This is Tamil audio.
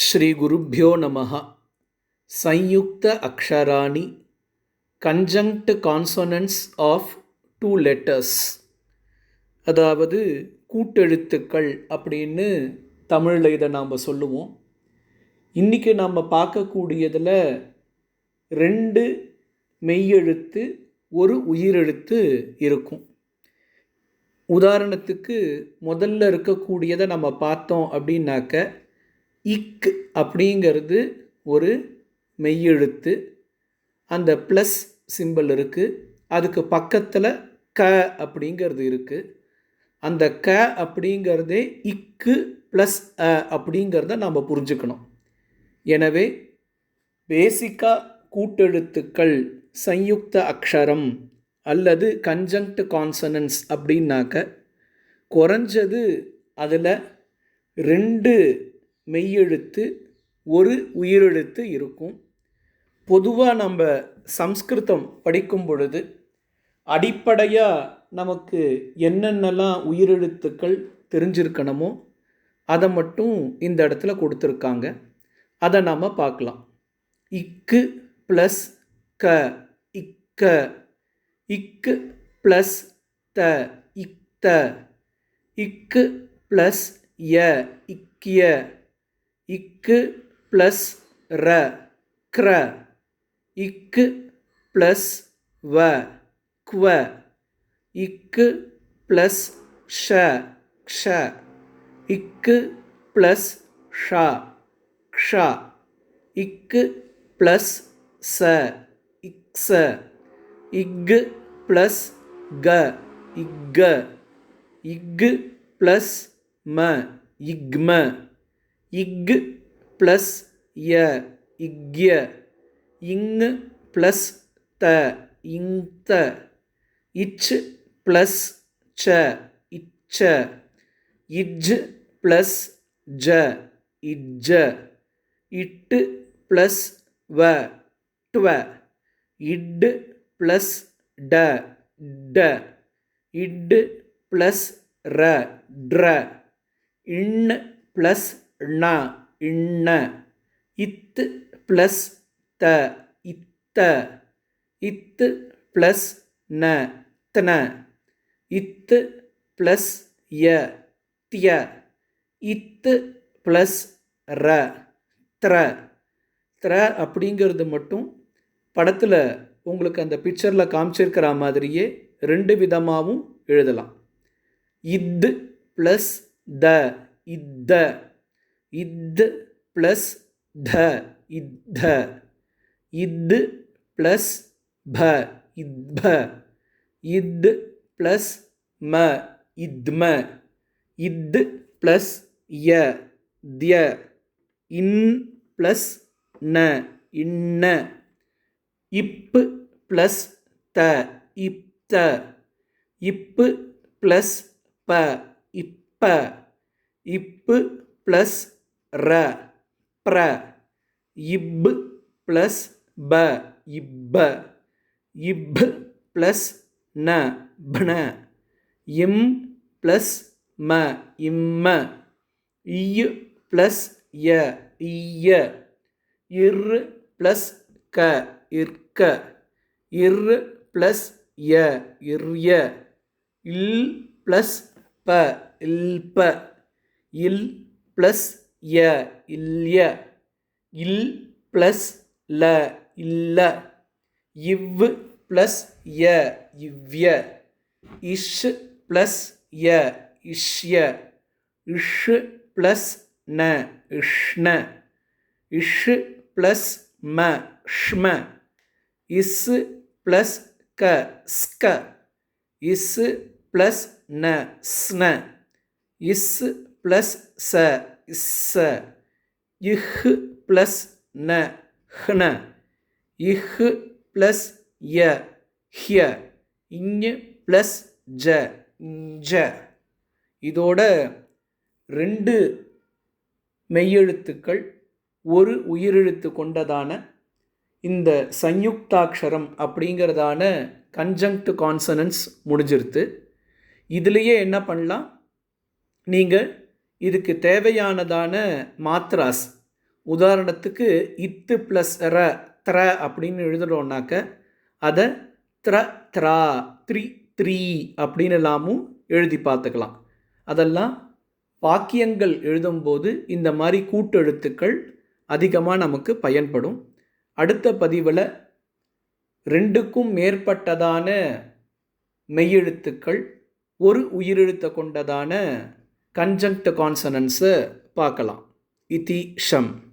श्रीगुरुभ्यो नमः संयुक्त अक्षराणि conjunct consonants of two letters அதாவது கூட்டெழுத்துக்கள் அப்படின்னு தமிழில் இதை நாம் சொல்லுவோம் இன்றைக்கி நாம் பார்க்கக்கூடியதில் ரெண்டு மெய்யெழுத்து ஒரு உயிரெழுத்து இருக்கும் உதாரணத்துக்கு முதல்ல இருக்கக்கூடியதை நம்ம பார்த்தோம் அப்படின்னாக்க இக் அப்படிங்கிறது ஒரு மெய்யெழுத்து. அந்த ப்ளஸ் சிம்பிள் இருக்குது அதுக்கு பக்கத்தில் க அப்படிங்கிறது இருக்குது அந்த க அப்படிங்கிறதே இக்கு ப்ளஸ் அ அப்படிங்கிறத நம்ம புரிஞ்சுக்கணும். எனவே பேசிக்காக கூட்டெழுத்துக்கள் சயுக்த அக்ஷரம் அல்லது கன்ஜங்க்ட் கான்சனன்ஸ் அப்படின்னாக்க குறைஞ்சது அதில் ரெண்டு மெய்யெழுத்து ஒரு உயிரெழுத்து இருக்கும். பொதுவாக நம்ம சம்ஸ்கிருதம் படிக்கும் பொழுது அடிப்படையாக நமக்கு என்னென்னலாம் உயிரெழுத்துக்கள் தெரிஞ்சிருக்கணுமோ அதை மட்டும் இந்த இடத்துல கொடுத்துருக்காங்க. அதை நாம் பார்க்கலாம். இக்கு ப்ளஸ் க இக்க. இக்கு ப்ளஸ் த இக்த இக்கு ப்ளஸ் ய இக்கிய. இக்கு ப்ளஸ் ர க்ர இக்கு ப்ளஸ் வ குவ இக்கு ப்ளஸ் ஷ க்ஷ இக்கு ப்ளஸ் ஷா க்ஷா இக்கு ப்ளஸ் ச இக்ஸ இக்கு ப்ளஸ் க இக்க இக்கு ப்ளஸ் ம இக்ம இக்கு ப்ளஸ் ய இக்ய இங்கு ப்ளஸ் த இங்த. இச் ப்ளஸ் ச இச்ச. இஜ் ப்ளஸ் ஜ இஜ்ஜ. இட்டு ப்ளஸ் வ ட்வ. இட்டு ப்ளஸ் ட ட. இட்டு ப்ளஸ் ர ட்ர. இண் ப்ளஸ் ண இண்ண. இத்து ப்ளஸ் த இத்த. இத்து ப்ளஸ் ந தன. இத்து ப்ளஸ் ய திய. இத்து ப்ளஸ் ர த்ர. த்ர அப்படிங்கிறது மட்டும் படத்தில் உங்களுக்கு அந்த பிக்சரில் காமிச்சிருக்கிற மாதிரியே ரெண்டு விதமாகவும் எழுதலாம். இத்து ப்ளஸ் த இத்த. இத்து ப்ளஸ் த இத்த இத்து ப்ளஸ் ப இத்ப இத்து ப்ளஸ் ம இத்ம இத்து ப்ளஸ் ய திய. இன் ப்ளஸ் ந இன்ன. இப்பு ப்ளஸ் த இப்த இப்பு ப்ளஸ் ப இப்ப. இப்பு ப்ளஸ் ர ப்ர இப்பு ப்ளஸ் ப இப்ப இப் ப்ளஸ் ந பண இம் ப்ளஸ் ம இம்ம இய் ப்ளஸ் ய இய இர் ப்ளஸ் க இர்க்க இர் ப்ளஸ் ய இர்ய இல் ப்ளஸ் ப இல்ப இல் ப்ளஸ் ய இல்ய இல் ப்ளஸ் ல இல்ல. இவ் ப்ளஸ் ய இவ்ய. இஷ் ப்ளஸ் ய இஷ்ய. இஷ் ப்ளஸ் ந இஷ்ண. இஷ் ப்ளஸ் ம ஷ்ம. இஸ் ப்ளஸ் க ஸ்க. இஸ் ப்ளஸ் ந ஸ்ன இஸ் ப்ளஸ் ச இஸ்ஸ இஹ் ப்ளஸ் ந. ஹ்ன. இஹ் ப்ளஸ் ய. ஹ்ய. இஞ் ப்ளஸ் ஜ. ஜ இதோட ரெண்டு மெய்யெழுத்துக்கள் ஒரு உயிரெழுத்து கொண்டதான இந்த சயுக்தாட்சரம் அப்படிங்கிறதான கன்ஜங்க்ட் கான்சனன்ஸ் முடிஞ்சிருத்து. இதுலேயே என்ன பண்ணலாம்? நீங்கள் இதுக்கு தேவையானதான மாத்ராஸ். உதாரணத்துக்கு இத்து ப்ளஸ் ர த்ர அப்படின்னு எழுதுகிறோம்னாக்க அதை த்ர த்ரா த்ரீ த்ரீ அப்படின்னு எல்லாமும் எழுதி பார்த்துக்கலாம். அதெல்லாம் வாக்கியங்கள் எழுதும்போது இந்த மாதிரி கூட்டெழுத்துக்கள் அதிகமாக நமக்கு பயன்படும். அடுத்த பதிவில் ரெண்டுக்கும் மேற்பட்டதான மெய்யெழுத்துக்கள் ஒரு உயிரெழுத்தை கொண்டதான கன்ஜங்க்ட் கான்சனன்ஸை பார்க்கலாம். இதி ஷம்.